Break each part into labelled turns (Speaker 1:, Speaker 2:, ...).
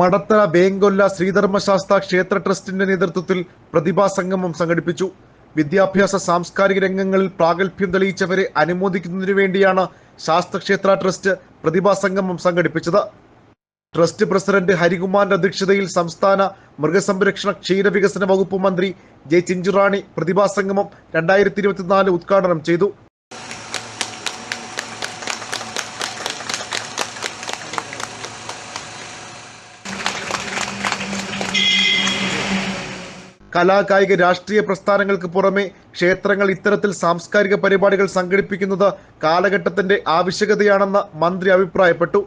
Speaker 1: മടത്തല വേങ്കൊല്ല ശ്രീധർമ്മശാസ്ത്ര ക്ഷേത്ര ട്രസ്റ്റിന്റെ നേതൃത്വത്തിൽ പ്രതിഭാ സംഗമം സംഘടിപ്പിച്ചു. വിദ്യാഭ്യാസ സാംസ്കാരിക രംഗങ്ങളിൽ പ്രാഗൽഭ്യം തെളിയിച്ചവരെ അനുമോദിക്കുന്നതിനു വേണ്ടിയാണ് ശാസ്ത്രക്ഷേത്ര ട്രസ്റ്റ് പ്രതിഭാ സംഗമം സംഘടിപ്പിച്ചത്. ട്രസ്റ്റ് പ്രസിഡന്റ് ഹരികുമാറിന്റെ അധ്യക്ഷതയിൽ സംസ്ഥാന മൃഗസംരക്ഷണ ക്ഷീരവികസന വകുപ്പ് മന്ത്രി ജെ ചിഞ്ചുറാണി പ്രതിഭാ സംഗമം രണ്ടായിരത്തി ഇരുപത്തിനാല് ഉദ്ഘാടനം ചെയ്തു. കലാകായിക രാഷ്ട്രീയ പ്രസ്ഥാനങ്ങൾക്ക് പുറമെ ക്ഷേത്രങ്ങൾ ഇത്തരത്തിൽ സാംസ്കാരിക പരിപാടികൾ സംഘടിപ്പിക്കുന്നത് കാലഘട്ടത്തിന്റെ ആവശ്യകതയാണെന്ന് മന്ത്രി അഭിപ്രായപ്പെട്ടു.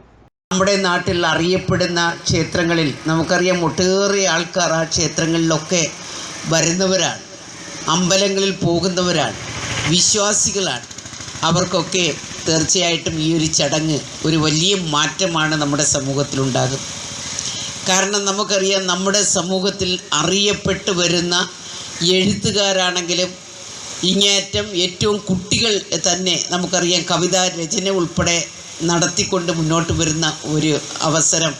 Speaker 2: നമ്മുടെ നാട്ടിൽ അറിയപ്പെടുന്ന ക്ഷേത്രങ്ങളിൽ നമുക്കറിയാം ഒട്ടേറെ ആൾക്കാർ ആ ക്ഷേത്രങ്ങളിലൊക്കെ വരുന്നവരാണ്. അമ്പലങ്ങളിൽ പോകുന്നവരാണ്. വിശ്വാസികളാണ്. അവർക്കൊക്കെ തീർച്ചയായിട്ടും ഈ ഒരു ചടങ്ങ് ഒരു വലിയ മാറ്റമാണ് നമ്മുടെ സമൂഹത്തിലുണ്ടാകും കാരണം നമുക്കറിയാം നമ്മുടെ സമൂഹത്തിൽ അറിയപ്പെട്ടു വരുന്ന എഴുത്തുകാരാണെങ്കിലും ഇങ്ങേറ്റം ഏറ്റവും കുട്ടികൾ തന്നെ നമുക്കറിയാം കവിതാ രചന ഉൾപ്പെടെ നടത്തിക്കൊണ്ട് മുന്നോട്ട് വരുന്ന ഒരു അവസരം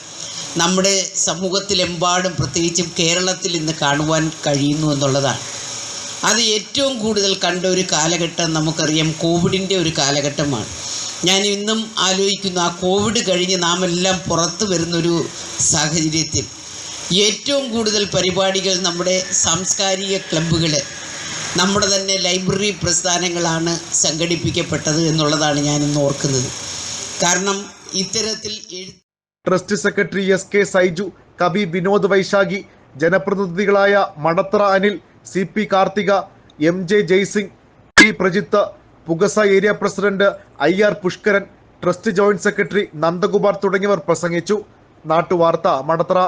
Speaker 2: നമ്മുടെ സമൂഹത്തിലെമ്പാടും പ്രത്യേകിച്ചും കേരളത്തിൽ ഇന്ന് കാണുവാൻ കഴിയുന്നു എന്നുള്ളതാണ്. അത് ഏറ്റവും കൂടുതൽ കണ്ട ഒരു കാലഘട്ടം നമുക്കറിയാം കോവിഡിന്റെ ഒരു കാലഘട്ടമാണ്. ഞാൻ ഇന്നും ആലോചിക്കുന്നു ആ കോവിഡ് കഴിഞ്ഞ് നാം എല്ലാം പുറത്തു വരുന്നൊരു സാഹചര്യത്തിൽ. ഏറ്റവും കൂടുതൽ പരിപാടികൾ നമ്മുടെ സാംസ്കാരിക ക്ലബ്ബുകൾ നമ്മുടെ തന്നെ ലൈബ്രറി പ്രസ്ഥാനങ്ങളാണ് സംഘടിപ്പിക്കപ്പെട്ടത് എന്നുള്ളതാണ് ഞാൻ ഇന്ന് ഓർക്കുന്നത്. കാരണം ഇത്തരത്തിൽ
Speaker 1: trust secretary S K Saiju കവി Vinod Vaishakhi ജനപ്രതിനിധികളായ Manathra Anil C P Karthika M J Jaisingh P Prajith Pukasa area president I R Pushkaran trust joint secretary Nandakumar തുടങ്ങിയവർ പ്രസംഗിച്ചു. നാട്ടുവാർത്ത മടത്തറ